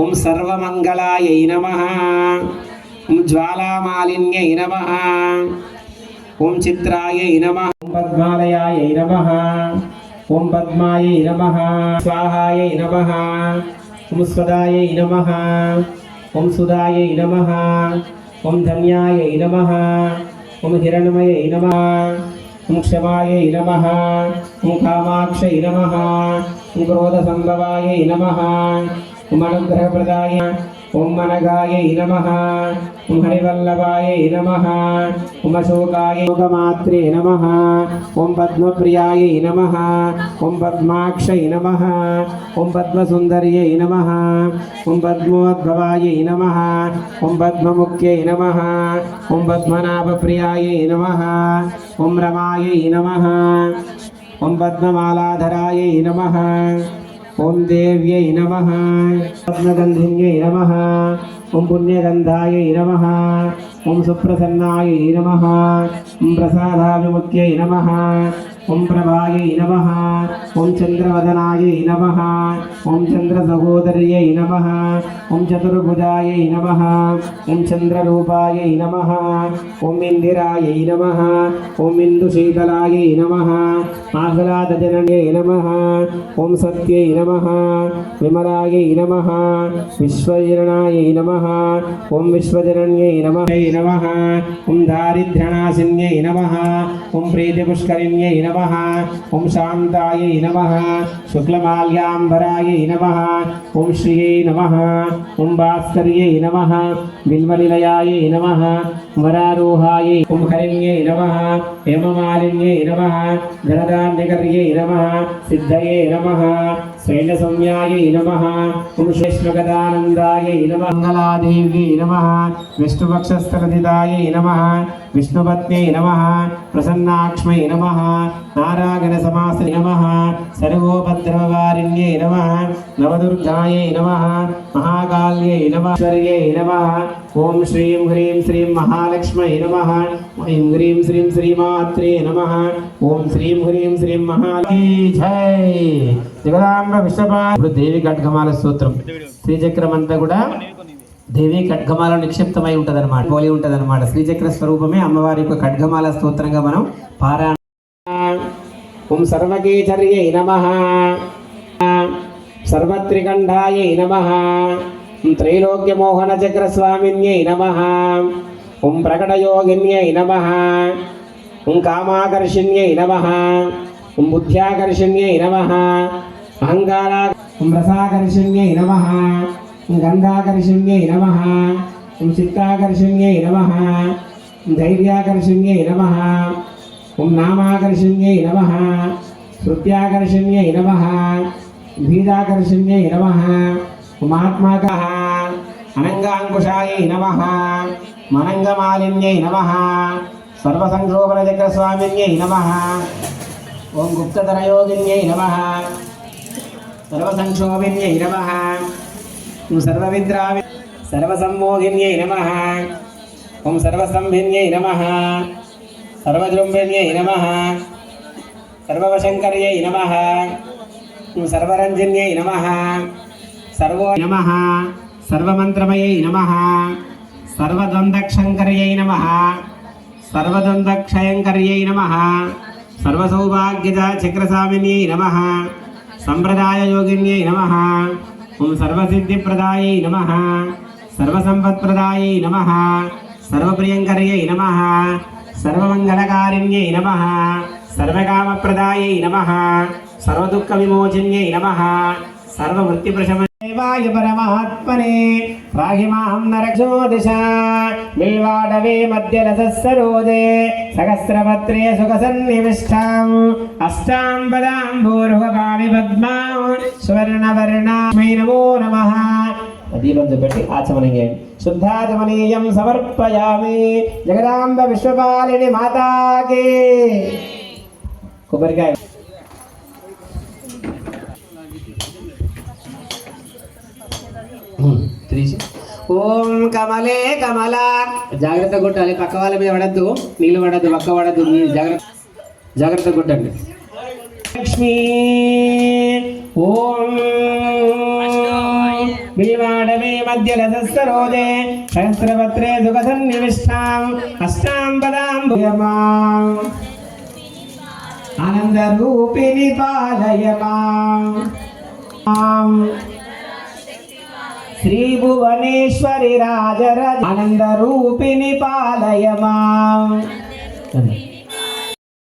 ఓం సర్వమంగళాయ నమ ఓం జ్వాలామాలిన్యై నమ ఓం చిత్రాయ నమ ఓం పద్మాలయాయై నమ ఓం పద్మాయ నమ స్వాహాయ నమ ఓం స్వదాయ నమ ఓం సుధాయ నమ ఓం ధన్యాయ నమ ఓం హిరణమయ నమ ఓం క్షమాయ నమ ఓం కామాక్ష నమ ఓం క్రోధసంభవాయై నమ ఓం అనుగ్రహప్రదాయ ఓం మనగాయై నమ ఓం హరివల్లభాయై నమ ఓం అశోకాయ యోగమాత్రే నమ ఓం పద్మప్రియాయై నమ ఓం పద్మాక్షై నమ ఓం పద్మసుందర్యై నమ ఓం పద్మోద్భవాయై నమ ఓం పద్మముఖ్యై నమ ఓం పద్మనాభప్రియాయై నమ ఓం రమాయై నమ ఓం పద్మమాలాధరాయై నమ ఓం దేవ్యై నమ. రత్నగంధిన్యై నమ. ఓం పుణ్యగంధాయై నమ. ఓం సుప్రసన్నాయై నమ. ఓం ప్రసాదాభిముఖ్యై నమ. ఓం ప్రభాయై నమ ఓం చంద్రవదనాయై నమ ఓం చంద్రసహోదర్యై నమ ఓం చతుర్భుజాయై నమ ఓం చంద్రరూపాయై నమ ఓం ఇందిరాయై నమ ఓం ఇందుశీతలాయై నమ ఆహ్లాదజనన్యై నమ ఓం సత్యై నమ విమలాయై నమ విశ్వజననాయై నమ ఓం విశ్వజనన్యై నమ నమ ఓం దారిద్ర్యనాశిన్యై నమ ఓం ప్రీతిపుష్కరిణ్యై నమ ఓం శాంతాయై నమ శుక్లమాల్యాంబరాయై నమ ఓం శ్రిयै నమ ఓం భాస్కర్యై నమ బిల్వనిలయాయై నమ వరారోహాయై ఓం హరిణ్యై నమ హేమమాలిన్యై నమ ధనదాన్యకర్యై నమ సిద్ధయే నమ శైలసౌమ్యాయై నమ ఓం నమ మంగళాదేవ్యై నమ విష్ణుపక్షస్థలదిదాయై నమ విష్ణుపత్న్యై నమ ప్రసన్నాక్ష్మై నమ నారాగణ సమాస నమ సర్వోపద్రవవారిణ్యై నమ నవదుర్గాయై నమ మహాకాల్యై నమ నమ ఓం శ్రీం హ్రీం శ్రీం మహాలక్ష్మై నమ. ఓం హ్రీం శ్రీం శ్రీమాత్రే నమ. ఓం శ్రీం హ్రీం శ్రీం మహాలీ జై జగదాంబ విశ్వపా ఇప్పుడు దేవి ఖడ్గమాల సూత్రం శ్రీచక్రం అంతా కూడా దేవి ఖడ్గమాల నిక్షిప్తమై ఉంటదన్నమాట పోలి ఉంటదన్నమాట. శ్రీచక్ర స్వరూపమే అమ్మవారి యొక్క ఖడ్గమాల స్తోత్రంగా మనం పారాయణ ఓం సర్వకేచర్యై నమ. సర్వత్రికంఠాయై నమ. ఓం త్రైలోక్యమోహన చక్రస్వామిన్యై నమ. ఓం ప్రకటయోగిన్యై నమ. ఓం కామాకర్షిణ్యై నమ. ఓం బుద్ధ్యాకర్షిణ్యై నమ. అహంకార ఓం రసాకర్షిణ్యై నమ. ఓం గంధాకర్షిణ్యై నమ. ఓం చిత్తాకర్షిణ్యై నమ. ఓం ధైర్యాకర్షిణ్యై నమ. ఓం నామాకర్షణ్యై నమ. శృత్యాకర్షణ్యై నమ. బీజాకర్షణ్యై నమ. ఉమాత్మాక అనంగాంకుశాయై నమ మనంగమాలిన్యై నమ సర్వసంక్షోభనచక్రస్వామిన్యై నమ ఓం గుప్తధరయోగిన్యై నమ సర్వసంక్షోభిన్యై నమ ఓం సర్వవిద్రావి సర్వసమ్మోహిన్యై నమ ఓం సర్వసంభిన్యై నమ సర్వజృంభిన్యై నమ సర్వవశంకర్యై నమ సర్వరంజన్యై నమ సర్వో నమ. సర్వమంత్రమయై నమ. సర్వద్వందక్షంకర్యై నమ. సర్వద్వందక్షయంకర్యై నమ. సర్వసౌభాగ్యద చక్రసామిన్యై నమ. సంప్రదాయ యోగిన్యై నమ. ఓం సర్వసిద్ధిప్రదాయై నమ. సర్వసంపత్ప్రదాయై నమ. సర్వప్రియంకర్యై నమ. సర్వమంగళకారిణ్యై నమ. సర్వకామప్రదాయై నమ. సర్వదుఃఖ సర్వదుఃఖవిమోచన్యై నమ. దేవాయ పరమాత్మనే. రాహిమాహం నరక్షో దిశ బిల్వాడవే మధ్యరసరోదే సహస్రపత్రే సుఖసన్నివిష్టాం. అష్టాం పదాం భూర్భగామి పద్మాం. సువర్ణవర్ణామై నమో నమ. దీపం చూపెట్టి ఆచమనం చేయండి శుద్ధాచమనీయం సమర్పయామి. జగదాంబ విశ్వపాలిని మాతాకి. కొబ్బరికాయ. తీసి. ఓం కమలే కమల. జాగ్రత్త కొట్టాలి. పక్క వాళ్ళ మీద పడద్దు నీళ్ళు పడద్దు పక్క పడద్దు మీరు జాగ్రత్త జాగ్రత్త కొట్టండి. లక్ష్మి ఓం. బిల్వాడవే మధ్యలసరోజే సహస్రపత్రే సుఖసన్నివిష్టాం. అష్టాం పదాం భూయమాం. ఆనందరూపిణి పాలయమాం. శ్రీ భువనేశ్వరి రాజరాజ ఆనందరూపిణి పాలయ మాం